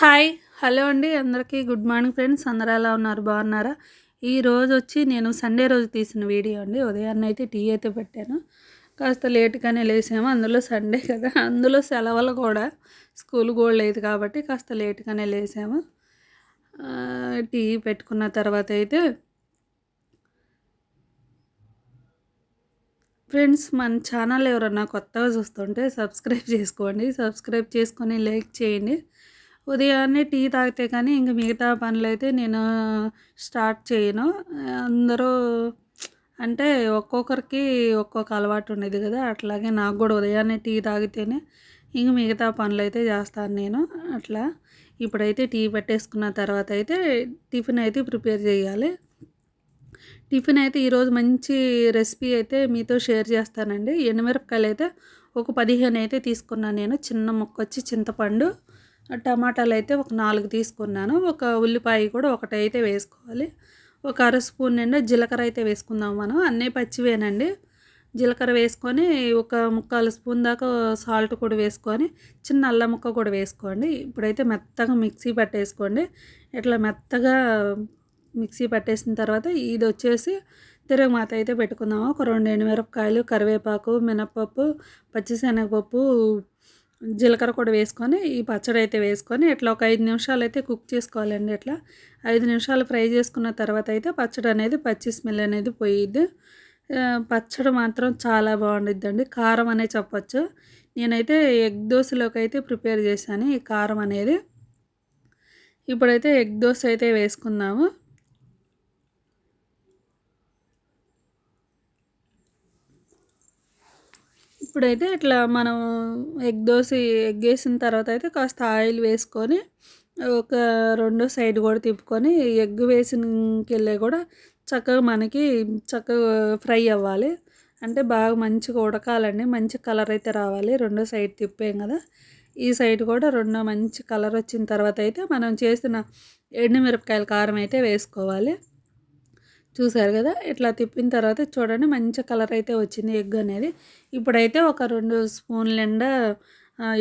Hi hello అండి. అందరికీ good morning friends. అందరూ ఎలా ఉన్నారు? బాగున్నారా? ఈ రోజు వచ్చి నేను సండే రోజు తీసిన వీడియో అండి. ఉదయాన్నే అయితే టీ అయితే పెట్టాను. కాస్త లేట్గానే లేసాము. అందులో సండే కదా. అందులో సెలవులు కూడా. స్కూల్ కూడా లేదు కాబట్టి కాస్త లేట్గానే లేసాము. టీ పెట్టుకున్న తర్వాత అయితే ఫ్రెండ్స్ మన ఛానల్ ఎవరన్నా కొత్తగా చూస్తుంటే సబ్స్క్రైబ్ చేసుకోండి. సబ్స్క్రైబ్ చేసుకొని లైక్ చేయండి. ఉదయాన్నే టీ తాగితే కానీ ఇంక మిగతా పనులైతే నేను స్టార్ట్ చేయను. అందరూ అంటే ఒక్కొక్కరికి ఒక్కొక్క అలవాటు ఉండేది కదా అట్లాగే నాకు కూడా ఉదయాన్నే టీ తాగితేనే ఇంక మిగతా పనులు అయితే చేస్తాను నేను. అట్లా ఇప్పుడైతే టీ పెట్టేసుకున్న తర్వాత అయితే టిఫిన్ అయితే ప్రిపేర్ చేయాలి. టిఫిన్ అయితే ఈరోజు మంచి రెసిపీ అయితే మీతో షేర్ చేస్తానండి. ఎండుమిరపకాయలు అయితే ఒక పదిహేను అయితే తీసుకున్నాను నేను. చిన్న ముక్క వచ్చి చింతపండు టమాటాలు అయితే ఒక నాలుగు తీసుకున్నాను. ఒక ఉల్లిపాయ కూడా ఒకటి అయితే వేసుకోవాలి. ఒక అర స్పూన్ నిండా జీలకర్ర అయితే వేసుకుందాం మనం. అన్నీ పచ్చివేనండి. జీలకర్ర వేసుకొని ఒక ముక్కాలు స్పూన్ దాకా సాల్ట్ కూడా వేసుకొని చిన్న అల్లం ముక్క కూడా వేసుకోండి. ఇప్పుడైతే మెత్తగా మిక్సీ పట్టేసుకోండి. ఇట్లా మెత్తగా మిక్సీ పట్టేసిన తర్వాత ఇది వచ్చేసి తిరగమాత అయితే పెట్టుకుందాము. ఒక రెండు ఎండుమిరపకాయలు కరివేపాకు మినపప్పు పచ్చిశనగపప్పు జీలకర్ర కూడా వేసుకొని ఈ పచ్చడి అయితే వేసుకొని ఇట్లా ఒక ఐదు నిమిషాలు అయితే కుక్ చేసుకోవాలండి ఇట్లా ఐదు నిమిషాలు ఫ్రై చేసుకున్న తర్వాత అయితే పచ్చడి అనేది పచ్చి స్మెల్ అనేది పోయిద్ది. పచ్చడి మాత్రం చాలా బాగుండిద్దండి. కారం అనే చెప్పొచ్చు. నేనైతే ఎగ్ దోశలోకి అయితే ప్రిపేర్ చేశాను ఈ కారం అనేది. ఇప్పుడైతే ఎగ్ దోశ అయితే వేసుకుందాము. ఇప్పుడైతే ఇట్లా మనం ఎగ్ దోశ ఎగ్ వేసిన తర్వాత అయితే కాస్త ఆయిల్ వేసుకొని ఒక రెండో సైడ్ కూడా తిప్పుకొని ఎగ్ వేసినకెళ్ళే కూడా చక్కగా మనకి చక్కగా ఫ్రై అవ్వాలి. అంటే బాగా మంచిగా ఉడకాలండి. మంచి కలర్ అయితే రావాలి. రెండో సైడ్ తిప్పాం కదా. ఈ సైడ్ కూడా రెండో మంచి కలర్ వచ్చిన తర్వాత అయితే మనం చేసిన ఎండుమిరపకాయల కారం అయితే వేసుకోవాలి. చూసారు కదా? ఇట్లా తిప్పిన తర్వాత చూడండి మంచి కలర్ అయితే వచ్చింది ఎగ్ అనేది. ఇప్పుడైతే ఒక రెండు స్పూన్ల నిండా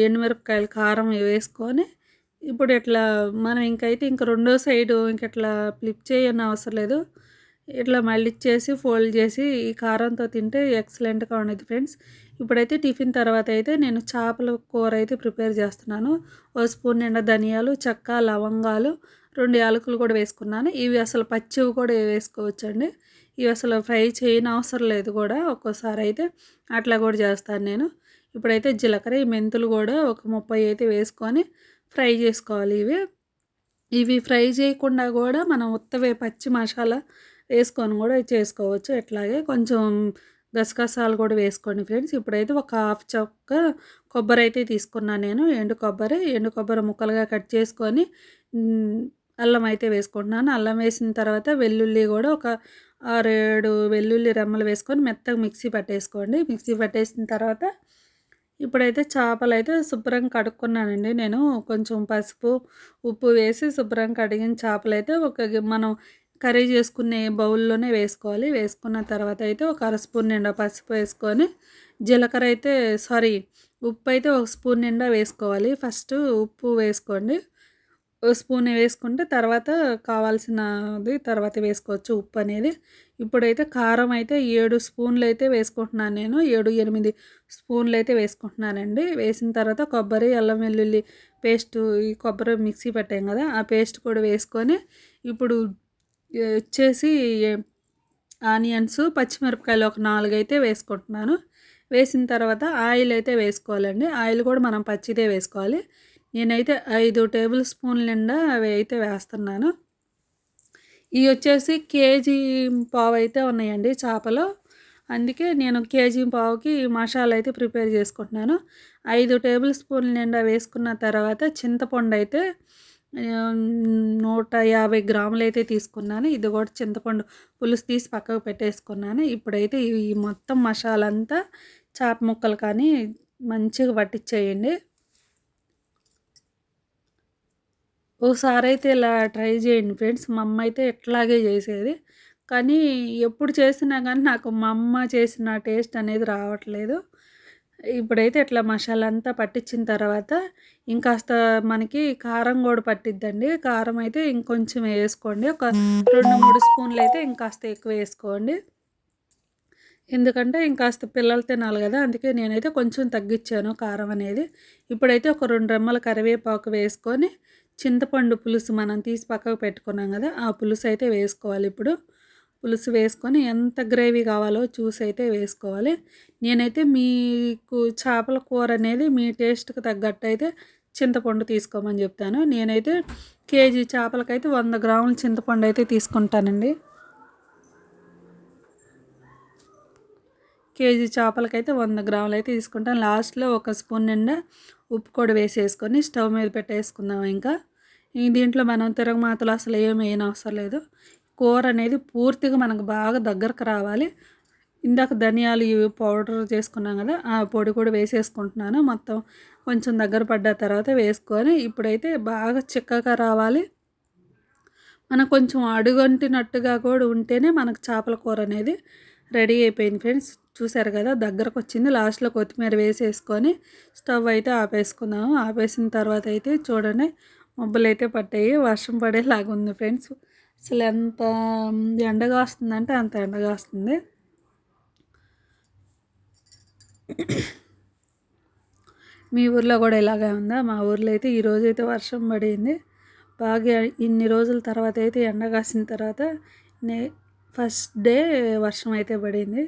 ఎండుమిరపకాయలు కారం వేసుకొని ఇప్పుడు ఇట్లా మనం ఇంకైతే ఇంక రెండో సైడు ఇంక ఇట్లా ఫ్లిప్ చేయని అవసరం లేదు. ఇట్లా మళ్ళీ ఇచ్చేసి ఫోల్డ్ చేసి ఈ కారంతో తింటే ఎక్సలెంట్గా ఉండేది ఫ్రెండ్స్. ఇప్పుడైతే టిఫిన్ తర్వాత అయితే నేను చేపల కూర అయితే ప్రిపేర్ చేస్తున్నాను. ఓ స్పూన్ నిండా ధనియాలు చెక్క లవంగాలు రెండు యాలకులు కూడా వేసుకున్నాను. ఇవి అసలు పచ్చివి కూడా వేసుకోవచ్చండి. ఇవి అసలు ఫ్రై చేయని అవసరం లేదు కూడా. ఒక్కోసారి అయితే అట్లా కూడా చేస్తాను నేను. ఇప్పుడైతే జీలకర్ర ఈ మెంతులు కూడా ఒక ముప్పై అయితే వేసుకొని ఫ్రై చేసుకోవాలి ఇవి. ఇవి ఫ్రై చేయకుండా కూడా మనం ఉత్తవే పచ్చి మసాలా వేసుకొని కూడా చేసుకోవచ్చు. ఇట్లాగే కొంచెం గసగసాలు కూడా వేసుకోండి ఫ్రెండ్స్. ఇప్పుడైతే ఒక హాఫ్ చొక్క కొబ్బరి అయితే తీసుకున్నాను నేను. ఎండు కొబ్బరి ఎండు కొబ్బరి ముక్కలుగా కట్ చేసుకొని అల్లం అయితే వేసుకుంటున్నాను. అల్లం వేసిన తర్వాత వెల్లుల్లి కూడా ఒక ఆరేడు వెల్లుల్లి రెమ్మలు వేసుకొని మెత్తగా మిక్సీ పట్టేసుకోండి. మిక్సీ పట్టేసిన తర్వాత ఇప్పుడైతే చేపలు అయితే శుభ్రంగా కడుక్కున్నానండి. నేను కొంచెం పసుపు ఉప్పు వేసి శుభ్రంగా కడిగిన చేపలు అయితే ఒక మనం కర్రీ చేసుకునే బౌల్లోనే వేసుకోవాలి. వేసుకున్న తర్వాత అయితే ఒక అర స్పూన్ నిండా పసుపు వేసుకొని జీలకర్ర అయితే సారీ ఉప్పు అయితే ఒక స్పూన్ నిండా వేసుకోవాలి. ఫస్ట్ ఉప్పు వేసుకోండి. స్పూన్ వేసుకుంటే తర్వాత కావాల్సినది తర్వాత వేసుకోవచ్చు ఉప్పు అనేది. ఇప్పుడైతే కారం అయితే ఏడు స్పూన్లు అయితే వేసుకుంటున్నాను నేను. ఏడు ఎనిమిది స్పూన్లు అయితే వేసుకుంటున్నానండి. వేసిన తర్వాత కొబ్బరి అల్లం వెల్లుల్లి పేస్ట్ ఈ కొబ్బరి మిక్సీ పెట్టాం కదా ఆ పేస్ట్ కూడా వేసుకొని ఇప్పుడు వచ్చేసి ఆనియన్స్ పచ్చిమిరపకాయలు ఒక నాలుగు అయితే వేసుకుంటున్నాను. వేసిన తర్వాత ఆయిల్ అయితే వేసుకోవాలండి. ఆయిల్ కూడా మనం పచ్చిదే వేసుకోవాలి. నేనైతే ఐదు టేబుల్ స్పూన్ల నిండా అవి అయితే వేస్తున్నాను. ఇవి వచ్చేసి కేజీ పావు అయితే ఉన్నాయండి చేపలు. అందుకే నేను కేజీ పావుకి మసాలా అయితే ప్రిపేర్ చేసుకుంటున్నాను. ఐదు టేబుల్ స్పూన్ల నిండా వేసుకున్న తర్వాత చింతపండు అయితే నూట యాభై గ్రాములు అయితే తీసుకున్నాను. ఇది కూడా చింతపండు పులుసు తీసి పక్కకు పెట్టేసుకున్నాను. ఇప్పుడైతే ఈ మొత్తం మసాలంతా చాప చేప ముక్కలు కానీ మంచిగా పట్టించేయండి ఒకసారి అయితే ఇలా ట్రై చేయండి ఫ్రెండ్స్. మా అమ్మ అయితే ఎట్లాగే చేసేది. కానీ ఎప్పుడు చేసినా కానీ నాకు మా అమ్మ చేసిన టేస్ట్ అనేది రావట్లేదు. ఇప్పుడైతే ఇట్లా మసాలా అంతా పట్టించిన తర్వాత ఇంకాస్త మనకి కారం కూడా పట్టిద్దండి. కారం అయితే ఇంకొంచెం వేసుకోండి. ఒక రెండు మూడు స్పూన్లు అయితే ఇంకాస్త ఎక్కువ వేసుకోండి. ఎందుకంటే ఇంకాస్త పిల్లలు తినాలి కదా అందుకే నేనైతే కొంచెం తగ్గించాను కారం అనేది. ఇప్పుడైతే ఒక రెండు రెమ్మల కరివేపాకు వేసుకొని చింతపండు పులుసు మనం తీసి పక్కకు పెట్టుకున్నాం కదా ఆ పులుసు అయితే వేసుకోవాలి ఇప్పుడు. పులుసు వేసుకొని ఎంత గ్రేవీ కావాలో చూసి అయితే వేసుకోవాలి. నేనైతే మీకు చేపల కూర అనేది మీ టేస్ట్కి తగ్గట్టు అయితే చింతపండు తీసుకోమని చెప్తాను. నేనైతే కేజీ చేపలకైతే వంద గ్రాముల చింతపండు అయితే తీసుకుంటానండి. కేజీ చేపలకైతే వంద గ్రాములు అయితే తీసుకుంటాను. లాస్ట్లో ఒక స్పూన్ నిండా ఉప్పు కూడా వేసేసుకొని స్టవ్ మీద పెట్టేసుకుందాం ఇంకా. దీంట్లో మనం తిరగమాతలు అసలు ఏమి అవసరం లేదు. కూర అనేది పూర్తిగా మనకు బాగా దగ్గరకు రావాలి. ఇందాక ధనియాలు ఇవి పౌడర్ చేసుకున్నాం కదా ఆ పొడి కూడా వేసేసుకుంటున్నాను. మొత్తం కొంచెం దగ్గర పడ్డ తర్వాత వేసుకొని ఇప్పుడైతే బాగా చిక్కగా రావాలి. మనకు కొంచెం అడుగంటినట్టుగా కూడా ఉంటేనే మనకు చేపల కూర అనేది రెడీ అయిపోయింది ఫ్రెండ్స్. చూసారు కదా దగ్గరకు వచ్చింది. లాస్ట్లో కొత్తిమీర వేసేసుకొని స్టవ్ అయితే ఆపేసుకున్నాము ఆపేసిన తర్వాత అయితే చూడండి మబ్బులు అయితే పట్టాయి వర్షం పడేలాగా ఉంది ఫ్రెండ్స్. అసలు ఎంత ఎండగా వస్తుందంటే అంత ఎండగా వస్తుంది మీ ఊర్లో కూడా ఇలాగే ఉందా? మా ఊర్లో అయితే ఈరోజు అయితే వర్షం పడింది. బాగా ఇన్ని రోజుల తర్వాత అయితే ఎండ కాసిన తర్వాత నే ఫస్ట్ డే వర్షం అయితే పడింది.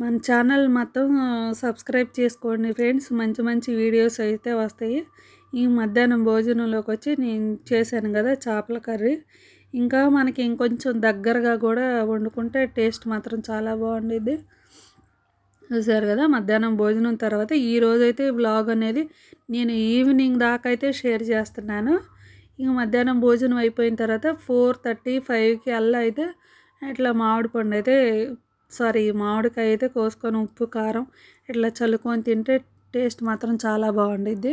మన ఛానల్ మొత్తం సబ్స్క్రైబ్ చేసుకోండి ఫ్రెండ్స్. మంచి మంచి వీడియోస్ అయితే వస్తాయి. ఈ మధ్యాహ్నం భోజనంలోకి వచ్చి నేను చేశాను కదా చేపల కర్రీ. ఇంకా మనకి ఇంకొంచెం దగ్గరగా కూడా వండుకుంటే టేస్ట్ మాత్రం చాలా బాగుండేది చూసారు కదా మధ్యాహ్నం భోజనం తర్వాత ఈ రోజైతే బ్లాగ్ అనేది నేను ఈవినింగ్ దాకా అయితే షేర్ చేస్తున్నాను. ఇంక మధ్యాహ్నం భోజనం అయిపోయిన తర్వాత ఫోర్ థర్టీ ఫైవ్కి అల్లా అయితే ఇట్లా మామిడి పండు అయితే సారీ మామిడికాయ అయితే కోసుకొని ఉప్పు కారం ఇట్లా చల్లుకొని తింటే టేస్ట్ మాత్రం చాలా బాగుండిద్ది.